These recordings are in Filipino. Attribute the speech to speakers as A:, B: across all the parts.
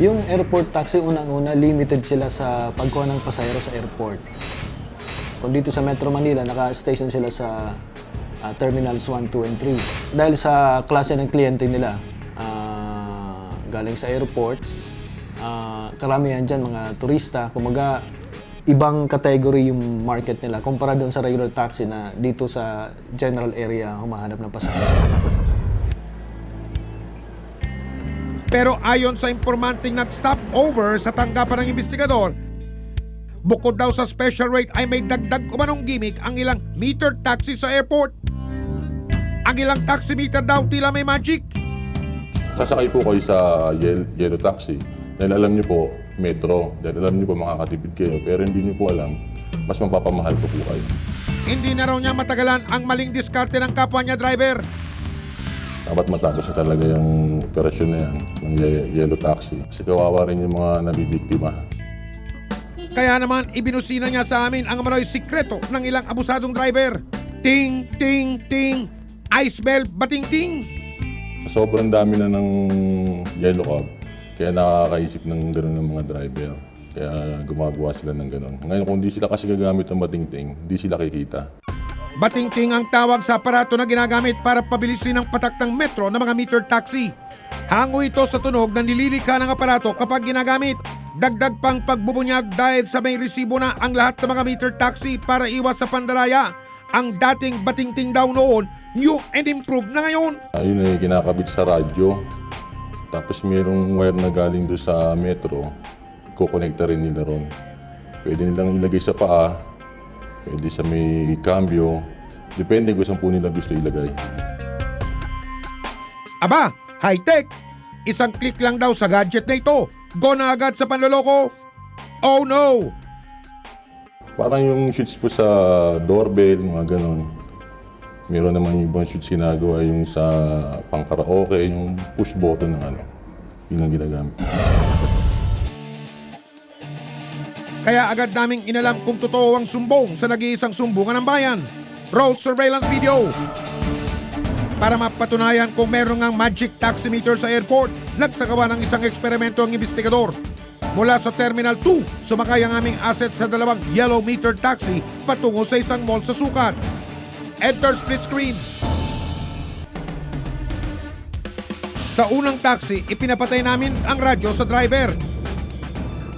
A: Yung airport taxi, unang-una, limited sila sa pagkuha ng pasahero sa airport. Kung dito sa Metro Manila, naka-station sila sa ah, Terminals 1, 2, and 3. Dahil sa klase ng kliyente nila, ah, galing sa airport, ah, karamihan dyan mga turista, kumaga ibang category yung market nila kumpara doon sa regular taxi na dito sa general area humahanap ng pasahero.
B: Pero ayon sa impormanting nag-stop over sa tanggapan ng investigador, bukod daw sa special rate ay may dagdag umanong gimmick ang ilang meter taxi sa airport. Ang ilang taxi meter daw tila may magic.
C: Sasakay po kayo sa yel- yellow taxi dahil alam niyo po, metro, dahil alam niyo po makakatipid kayo, pero hindi niyo po alam, mas mapapamahal po po kayo.
B: Hindi na raw niya matagalan ang maling diskarte ng kapwa niya driver.
C: Dapat matapos na talaga yung operasyon na yan ng ye- yellow taxi. Kasi kawawa rin yung mga nabibiktima.
B: Kaya naman ibinusina niya sa amin ang manoy sikreto ng ilang abusadong driver. Ting, ting, ting, ice bell, bating ting.
C: Sobrang dami na ng yellow cab, kaya nakakaisip ng gano'n ng mga driver. Kaya gumagawa sila ng gano'n. Ngayon, kung di sila kasi gagamit ng batingting, di sila kikita.
B: Bating-ting ang tawag sa aparato na ginagamit para pabilisin ang patak ng metro ng mga meter taxi. Hango ito sa tunog na nililika ng aparato kapag ginagamit. Dagdag pang pagbubunyag dahil sa may resibo na ang lahat ng mga meter taxi para iwas sa pandaraya. Ang dating bating-ting daw noon, new and improved na ngayon.
C: Ayun ay kinakabit sa radyo. Tapos mayroong wire na galing doon sa metro. Kukonekta rin nila ron. Pwede nilang ilagay sa paa. Pwede sa may cambio. Depende kung saan po nila gusto ilagay.
B: Aba, high-tech! Isang click lang daw sa gadget na ito. Go na agad sa panloloko. Oh no!
C: Parang yung switch po sa doorbell, mga ganon. Meron naman yung ibang switch ginagawa yung sa pang-karaoke, yung push button ng ano. Yun ang ginagamit.
B: Kaya agad naming inalam kung totoo ang sumbong sa nag-iisang sumbungan ng bayan. Roll surveillance video. Para mapatunayan kung meron ngang magic taximeter sa airport, nagsagawa ng isang eksperimento ang investigador. Mula sa Terminal 2, sumakay ang aming asset sa dalawang yellow meter taxi patungo sa isang mall sa sukat. Enter split screen. Sa unang taxi, ipinapatay namin ang radyo sa driver.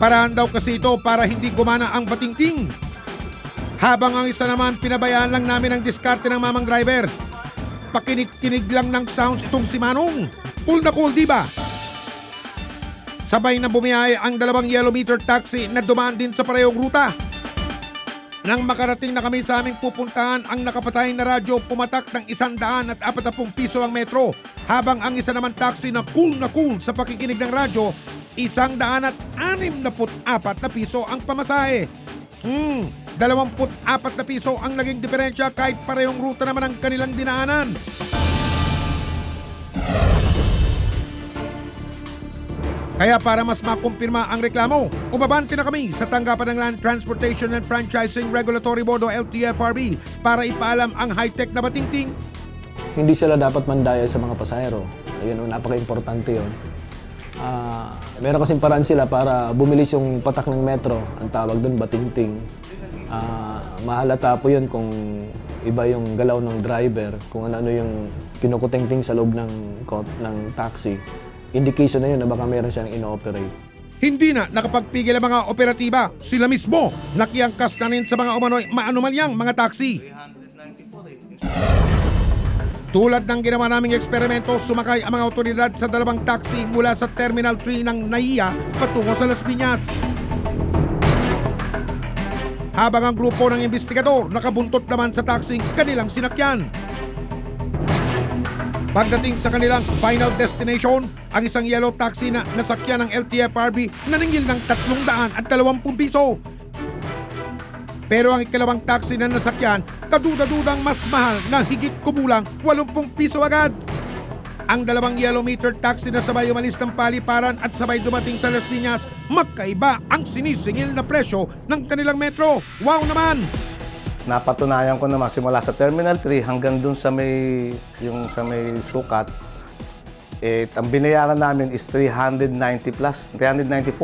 B: Parahan daw kasi ito para hindi gumana ang batingting. Habang ang isa naman pinabayaan lang namin ang diskarte ng mamang driver. Pakinig-kinig lang ng sounds itong si Manong. Cool na cool, di ba? Sabay na bumiyahe ang dalawang yellow meter taxi na dumaan din sa parehong ruta. Nang makarating na kami sa aming pupuntahan, ang nakapatay na radyo pumatak ng isang daan at apatapong piso ang metro. Habang ang isa naman taxi na cool na cool sa pakikinig ng radyo, isang daan at anim na apat na piso ang pamasahe. Hmm, dalawamput apat na piso ang naging diferensya kahit parehong ruta naman ang kanilang dinaanan. Kaya para mas makumpirma ang reklamo, umabante na kami sa tanggapan ng Land Transportation and Franchising Regulatory Board o LTFRB para ipaalam ang high-tech na batingting.
A: Hindi sila dapat mandaya sa mga pasahero. Ayun, napaka-importante yun. Ah, meron kasing paraan sila para bumilis yung patak ng metro. Ang tawag doon, batingting. Ah, mahalata po yun kung iba yung galaw ng driver, kung ano-ano yung kinukutingting sa loob ng, ng taxi. Indication na yun na baka meron siyang ino-operate.
B: Hindi na nakapagpigil ang mga operatiba. Sila mismo nakiangkas na rin sa mga umano'y maanumalyang mga taxi. Tulad ng ginawa naming eksperimento, sumakay ang mga otoridad sa dalawang taxi mula sa Terminal 3 ng NAIA patungo sa Las Piñas. Habang ang grupo ng investigador nakabuntot naman sa taxi kanilang sinakyan. Pagdating sa kanilang final destination, ang isang yellow taxi na nasakyan ng LTFRB naningil ng 320 piso. Pero ang ikalawang taxi na nasakyan, kaduda-dudang mas mahal na higit kumulang 80 piso agad. Ang dalawang yellow meter taxi na sabay umalis ng paliparan at sabay dumating sa Las Piñas, magkaiba ang sinisingil na presyo ng kanilang metro. Wow naman!
D: Napatunayan ko naman simula sa Terminal 3 hanggang dun sa may yung sa may sukat Eh, ang binayaran namin is 390 plus, 394.